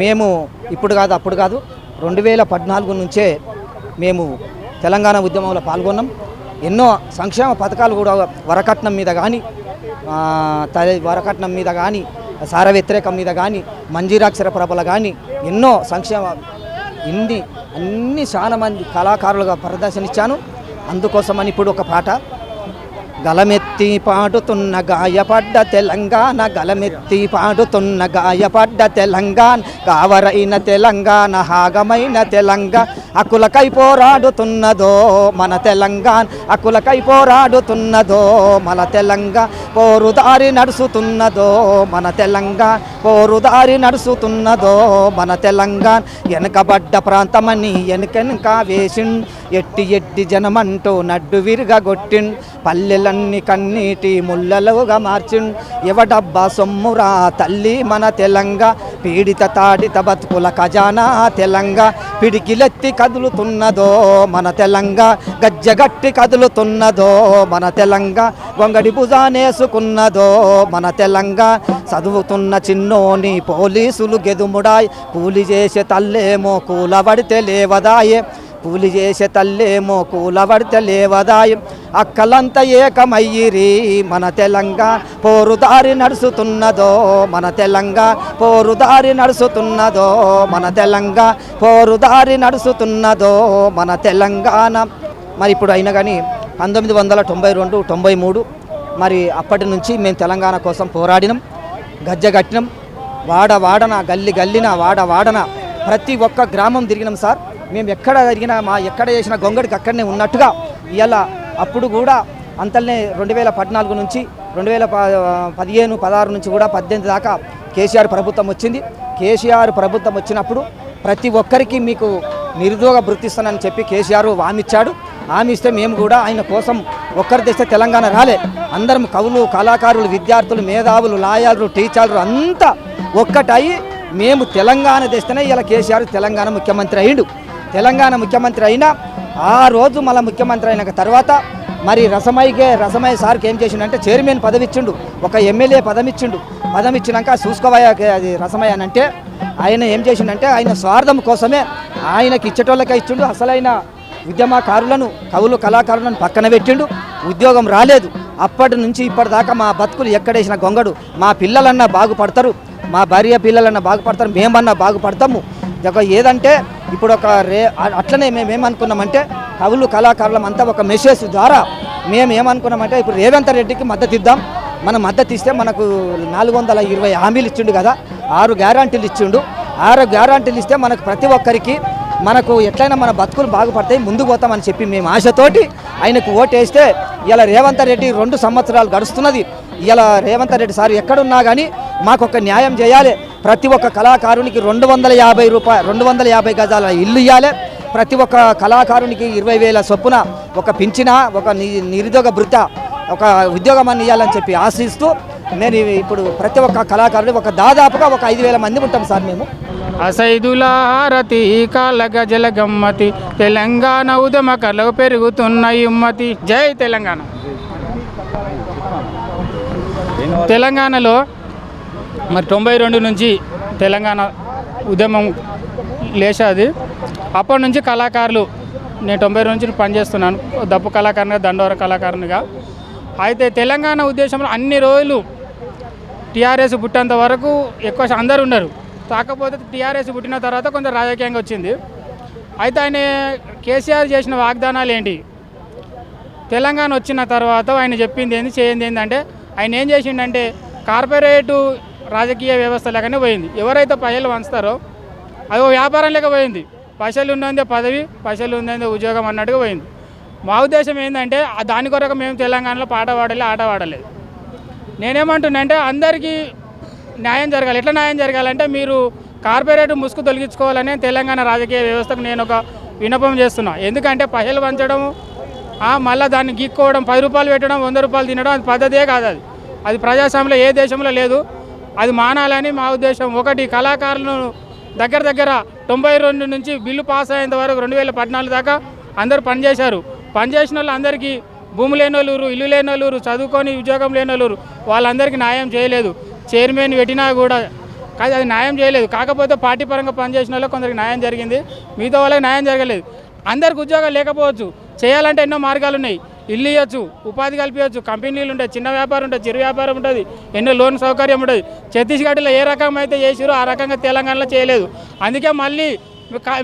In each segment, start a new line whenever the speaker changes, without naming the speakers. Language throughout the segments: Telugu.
మేము ఇప్పుడు కాదు అప్పుడు కాదు రెండు వేల పద్నాలుగు నుంచే మేము తెలంగాణ ఉద్యమంలో పాల్గొన్నాం. ఎన్నో సంక్షేమ పథకాలు కూడా వరకట్నం మీద కానీ వరకట్నం మీద కానీ సార వ్యతిరేకం మీద కానీ మంజీరాక్షర ప్రభల కానీ ఎన్నో సంక్షేమ ఇన్ని అన్ని చాలా మంది కళాకారులుగా ప్రదర్శనిచ్చాను. అందుకోసమని ఇప్పుడు ఒక పాట. గలమెత్తి పాడుతున్న గాయపడ్డ తెలంగాణ గలమెత్తి పాడుతున్న గాయపడ్డ తెలంగాణ కావరైన తెలంగాణ హాగమైన తెలంగాణ. అకులకై పోరాడుతున్నదో మన తెలంగాణ అకులకై పోరాడుతున్నదో మన తెలంగాణ. పోరుదారి నడుచుతున్నదో మన తెలంగాణ పోరుదారి నడుచుతున్నదో మన తెలంగాణ. వెనకబడ్డ ప్రాంతమని వెనకెనక వేసిండు ఎట్టి ఎట్టి జనమంటూ నడ్డు విరగొట్టిన్ పల్లెలన్నీ కన్నీటి ముళ్ళలుగా మార్చిన్. ఎవడబ్బా సొమ్మురా తల్లి మన తెలంగా పీడిత తాడిత బతుకుల ఖజానా తెలంగా. పిడికిలెత్తి కదులుతున్నదో మన తెలంగా గజ్జగట్టి కదులుతున్నదో మన తెలంగా. గొంగడి భుజానేసుకున్నదో మన తెలంగా. చదువుతున్న చిన్నోని పోలీసులు గెదుముడాయ్ కూలి చేసే తల్లేమో కూలబడితే లేవదాయే. కూలి చేసే తల్లేమో కూలబడితే లేవదాయం అక్కలంతా ఏకమయ్యిరి మన తెలంగాణ పోరుదారి నడుచుతున్నదో మన తెలంగాణ పోరుదారి నడుచుతున్నదో మన తెలంగాణ పోరుదారి నడుచుతున్నదో మన తెలంగాణ. మరి ఇప్పుడు అయినా కానీ పంతొమ్మిది వందల తొంభై రెండు తొంభై మూడు మరి అప్పటి నుంచి మేము తెలంగాణ కోసం పోరాడినాం గజ్జగట్టినాం వాడ వాడన గల్లి గల్లిన వాడ వాడన ప్రతి ఒక్క గ్రామం తిరిగినాం సార్. మేము ఎక్కడ జరిగినా మా ఎక్కడ చేసిన గొంగడికి అక్కడనే ఉన్నట్టుగా ఇలా అప్పుడు కూడా అంతల్నే రెండు వేల పద్నాలుగు నుంచి రెండు వేల పదిహేను పదహారు నుంచి కూడా పద్దెనిమిది దాకా కేసీఆర్ ప్రభుత్వం వచ్చింది. కేసీఆర్ ప్రభుత్వం వచ్చినప్పుడు ప్రతి ఒక్కరికి మీకు నిరుద్యోగ వృత్తిస్తానని చెప్పి కేసీఆర్ హామీ ఇచ్చాడు హామీ ఇస్తే మేము కూడా ఆయన కోసం ఒక్కరి తెస్తే తెలంగాణ రాలే. అందరం కవులు కళాకారులు విద్యార్థులు మేధావులు లాయర్లు టీచర్లు అంతా ఒక్కటయి మేము తెలంగాణ తెస్తేనే ఇలా కేసీఆర్ తెలంగాణ ముఖ్యమంత్రి అయ్యిండు. తెలంగాణ ముఖ్యమంత్రి అయినా ఆ రోజు మళ్ళీ ముఖ్యమంత్రి అయిన తర్వాత మరి రసమయ్యకే రసమయ్య సార్కి ఏం చేసిండంటే చైర్మన్ పదవి ఇచ్చిండు ఒక ఎమ్మెల్యే పదవి ఇచ్చిండు పదవి ఇచ్చినాక చూసుకోవయ్యాకే అది రసమయ్య అని అంటే ఆయన ఏం చేసిండంటే ఆయన స్వార్థం కోసమే ఆయనకి ఇచ్చేటోళ్ళకే ఇచ్చిండు. అసలైన ఉద్యమకారులను కవులు కళాకారులను పక్కన పెట్టిండు. ఉద్యోగం రాలేదు. అప్పటి నుంచి ఇప్పటిదాకా మా బతుకులు ఎక్కడేసిన గొంగడు. మా పిల్లలన్నా బాగుపడతారు. మా భార్య పిల్లలన్నా బాగుపడతారు. మేమన్నా బాగుపడతాము. ఏదంటే ఇప్పుడు ఒక రే అట్లనే మేము ఏమనుకున్నామంటే కవులు కళాకారులం అంతా ఒక మెసేజ్ ద్వారా మేము ఏమనుకున్నామంటే ఇప్పుడు రేవంత్ రెడ్డికి మద్దతు ఇద్దాం. మనం మద్దతు ఇస్తే మనకు నాలుగు వందల ఇరవై హామీలు ఇచ్చిండు కదా ఆరు గ్యారంటీలు ఇచ్చిండు. ఆరు గ్యారంటీలు ఇస్తే మనకు ప్రతి ఒక్కరికి మనకు ఎట్లయినా మన బతుకులు బాగుపడతాయి ముందుకు పోతామని చెప్పి మేము ఆశతోటి ఆయనకు ఓటేస్తే ఇలా రేవంత్ రెడ్డి రెండు సంవత్సరాలు గడుస్తున్నది. ఇలా రేవంత్ రెడ్డి సార్ ఎక్కడున్నా కానీ మాకు ఒక న్యాయం చేయాలి. ప్రతి ఒక్క కళాకారునికి రెండు వందల యాభై రూపాయలు రెండు వందల యాభై గజాల ఇల్లు ఇవ్వాలి ప్రతి ఒక్క కళాకారునికి ఇరవై వేల చొప్పున ఒక పింఛన ఒక నిరుద్యోగ భృత ఒక ఉద్యోగం ఇవ్వాలని చెప్పి ఆశిస్తూ నేను ఇప్పుడు ప్రతి ఒక్క కళాకారుడు ఒక దాదాపుగా ఒక ఐదు వేల మంది ఉంటాం సార్ మేము.
అసైదుల హారతి కాల గజల గమ్మతి తెలంగాణ ఉద్యమ కళలు పెరుగుతున్న ఉమ్మతి జై తెలంగాణ. తెలంగాణలో మరి తొంభై రెండు నుంచి తెలంగాణ ఉద్యమం లేచాది అప్పటి నుంచి కళాకారులు నేను తొంభై రెండు నుంచి పనిచేస్తున్నాను దప్పు కళాకారునిగా దండోర కళాకారునిగా. అయితే తెలంగాణ ఉద్దేశంలో అన్ని రోజులు టీఆర్ఎస్ పుట్టేంత వరకు ఎక్కువ అందరు ఉన్నారు కాకపోతే టీఆర్ఎస్ పుట్టిన తర్వాత కొంత రాజకీయంగా వచ్చింది. అయితే ఆయన కేసీఆర్ చేసిన వాగ్దానాలు ఏంటి? తెలంగాణ వచ్చిన తర్వాత ఆయన చెప్పింది ఏంది చేయింది ఏంటంటే ఆయన ఏం చేసిండంటే కార్పొరేటు రాజకీయ వ్యవస్థ లేకనే పోయింది. ఎవరైతే పైసలు వంచుతారో అది ఒక వ్యాపారం లేక పోయింది. పైసలు ఉన్నదే పదవి పైసలు ఉన్నదే ఉద్యోగం అన్నట్టుగా పోయింది. మా ఉద్దేశం ఏంటంటే దాని కొరకు మేము తెలంగాణలో పాట పాడలే ఆట పాడలేదు. నేనేమంటున్నానంటే అందరికీ న్యాయం జరగాలి. ఎట్లా న్యాయం జరగాలంటే మీరు కార్పొరేట్ ముసుగు తొలగించుకోవాలని తెలంగాణ రాజకీయ వ్యవస్థకు నేను ఒక విన్నపం చేస్తున్నా. ఎందుకంటే పైసలు పంచడము మళ్ళీ దాన్ని గీక్కోవడం పది రూపాయలు పెట్టడం వంద రూపాయలు తినడం అది పద్ధతే కాదు అది. అది ప్రజాస్వామ్యంలో ఏ దేశంలో లేదు. అది మానాలని మా ఉద్దేశం. ఒకటి కళాకారులను దగ్గర దగ్గర తొంభై రెండు నుంచి బిల్లు పాస్ అయ్యేంత వరకు రెండు వేల పద్నాలుగు దాకా అందరూ పనిచేశారు. పనిచేసిన వాళ్ళు అందరికీ భూమి లేనోళ్ళూరు ఇల్లు లేనోళ్ళూరు చదువుకొని ఉద్యోగం లేనోళ్ళూరు వాళ్ళందరికీ న్యాయం చేయలేదు. చైర్మన్ పెట్టినా కూడా కానీ అది న్యాయం చేయలేదు. కాకపోతే పార్టీ పరంగా పనిచేసిన వాళ్ళకి కొందరికి న్యాయం జరిగింది. మిగతా వాళ్ళకి న్యాయం జరగలేదు. అందరికి ఉద్యోగాలు లేకపోవచ్చు. చేయాలంటే ఎన్నో మార్గాలు ఉన్నాయి. ఇల్లు ఇవ్వచ్చు ఉపాధి కల్పించవచ్చు కంపెనీలు ఉంటాయి చిన్న వ్యాపారం ఉంటుంది చిరు వ్యాపారం ఉంటుంది ఎన్నో లోన్ సౌకర్యం ఉంటుంది. ఛత్తీస్గఢ్లో ఏ రకం అయితే చేసిరో ఆ రకంగా తెలంగాణలో చేయలేదు. అందుకే మళ్ళీ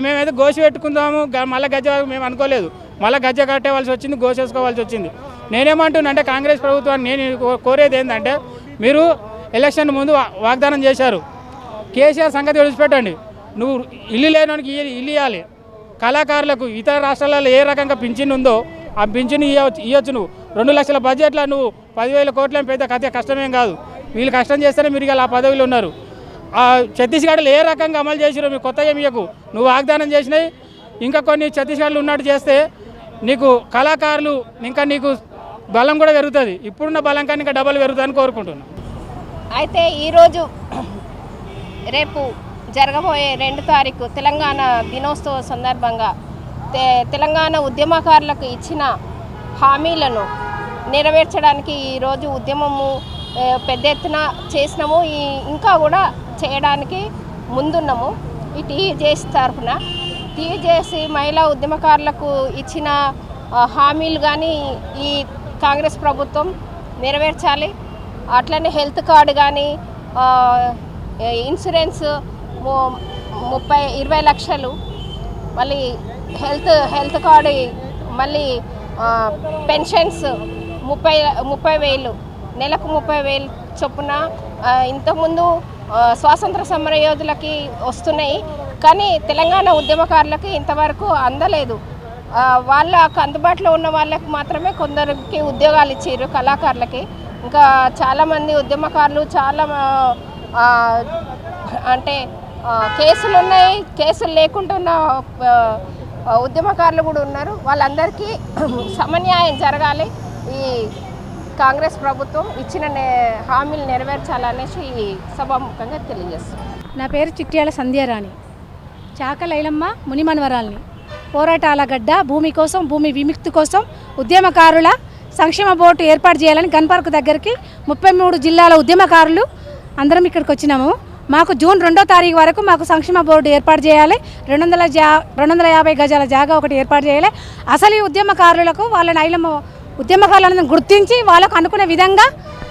మేమైతే గోసి పెట్టుకుందాము మళ్ళీ గజ్జ మేము అనుకోలేదు. మళ్ళీ గజ్జ కట్టేవాల్సి వచ్చింది గోసేసుకోవాల్సి వచ్చింది. నేనేమంటున్నా అంటే కాంగ్రెస్ ప్రభుత్వాన్ని నేను కోరేది ఏంటంటే మీరు ఎలక్షన్ ముందు వాగ్దానం చేశారు. కేసీఆర్ సంగతి విడిచిపెట్టండి. నువ్వు ఇల్లు లేనోనికి ఇల్లు ఇల్లు ఇవ్వాలి కళాకారులకు ఇతర రాష్ట్రాలలో ఏ రకంగా పింఛన్ ఉందో ఆ పింఛను ఇవ్వచ్చు ఇవ్వచ్చు నువ్వు రెండు లక్షల బడ్జెట్లో నువ్వు పదివేల కోట్ల పెద్ద కథ కష్టమేం కాదు. వీళ్ళు కష్టం చేస్తేనే మీరు ఇలా ఆ పదవిలో ఉన్నారు. ఆ ఛత్తీస్గఢ్లో ఏ రకంగా అమలు చేసిరో మీ కొత్తగా మీకు నువ్వు వాగ్దానం చేసినాయి. ఇంకా కొన్ని ఛత్తీస్గఢ్లో ఉన్నట్టు చేస్తే నీకు కళాకారులు ఇంకా నీకు బలం కూడా పెరుగుతుంది. ఇప్పుడున్న బలం కానీ ఇంకా డబల్ పెరుగుతుందని కోరుకుంటున్నాను
అయితే ఈరోజు రేపు జరగబోయే రెండు తారీఖు తెలంగాణ దినోత్సవ సందర్భంగా తెలంగాణ ఉద్యమకారులకు ఇచ్చిన హామీలను నెరవేర్చడానికి ఈరోజు ఉద్యమము పెద్ద ఎత్తున చేసినాము. ఈ ఇంకా కూడా చేయడానికి ముందున్నాము. ఈ టీజేఎస్ తరఫున టీజేసి మహిళా ఉద్యమకారులకు ఇచ్చిన హామీలు కానీ ఈ కాంగ్రెస్ ప్రభుత్వం నెరవేర్చాలి. అట్లనే హెల్త్ కార్డు కానీ ఇన్సూరెన్స్ ముప్పై ఇరవై లక్షలు మళ్ళీ హెల్త్ హెల్త్ కార్డు మళ్ళీ పెన్షన్స్ ముప్పై ముప్పై వేలు నెలకు ముప్పై వేలు చొప్పున ఇంతకుముందు స్వాతంత్ర సమర యోధులకి వస్తున్నాయి కానీ తెలంగాణ ఉద్యమకారులకి ఇంతవరకు అందలేదు. వాళ్ళకు అందుబాటులో ఉన్న వాళ్ళకి మాత్రమే కొందరికి ఉద్యోగాలు ఇచ్చారు కళాకారులకి. ఇంకా చాలామంది ఉద్యమకారులు చాలా అంటే కేసులు ఉన్నాయి కేసులు లేకుండా ఉద్యమకారులు కూడా ఉన్నారు. వాళ్ళందరికీ సమన్యాయం జరగాలి. ఈ కాంగ్రెస్ ప్రభుత్వం ఇచ్చిన నే- హామీలు నెరవేర్చాలనేసి ఈ సభాముఖంగా తెలియజేస్తుంది.
నా పేరు చిట్యాల సంధ్యారాణి. చాక లైలమ్మ మునిమనవరాల్ని. పోరాటాల గడ్డ భూమి కోసం భూమి విముక్తి కోసం ఉద్యమకారుల సంక్షేమ బోర్డు ఏర్పాటు చేయాలని గన్పార్క్ దగ్గరికి ముప్పై మూడు జిల్లాల ఉద్యమకారులు అందరం ఇక్కడికి వచ్చినాము. మాకు జూన్ రెండో తారీఖు వరకు మాకు సంక్షేమ బోర్డు ఏర్పాటు చేయాలి. రెండు వందల జా రెండు వందల యాభై గజాల జాగా ఒకటి ఏర్పాటు చేయాలి. అసలు ఈ ఉద్యమకారులకు వాళ్ళ నైలమ్మ ఉద్యమకారులను గుర్తించి వాళ్ళకు అనుకున్న విధంగా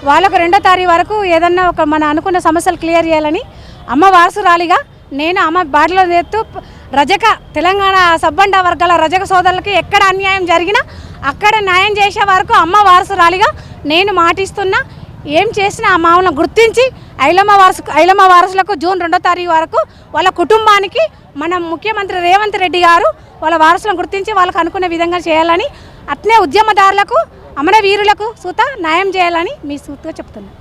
వాళ్ళకు రెండో తారీఖు వరకు ఏదన్నా ఒక మన అనుకున్న సమస్యలు క్లియర్ చేయాలని అమ్మ వారసురాలిగా నేను అమ్మ బాటలో నేర్తూ రజక తెలంగాణ సబ్బండ వర్గాల రజక సోదరులకి ఎక్కడ అన్యాయం జరిగినా అక్కడ న్యాయం చేసే వరకు అమ్మ వారసురాలిగా నేను మాటిస్తున్నా. ఏం చేసినా ఆ మామూలు గుర్తించి ఐలమ్మ వారసు ఐలమ్మ వారసులకు జూన్ రెండో తారీఖు వరకు వాళ్ళ కుటుంబానికి మన ముఖ్యమంత్రి రేవంత్ రెడ్డి గారు వాళ్ళ వారసులను గుర్తించి వాళ్ళకు అనుకునే విధంగా చేయాలని అట్నే ఉద్యమదారులకు అమరవీరులకు సూత న్యాయం చేయాలని మీ సూతగా చెప్తున్నాను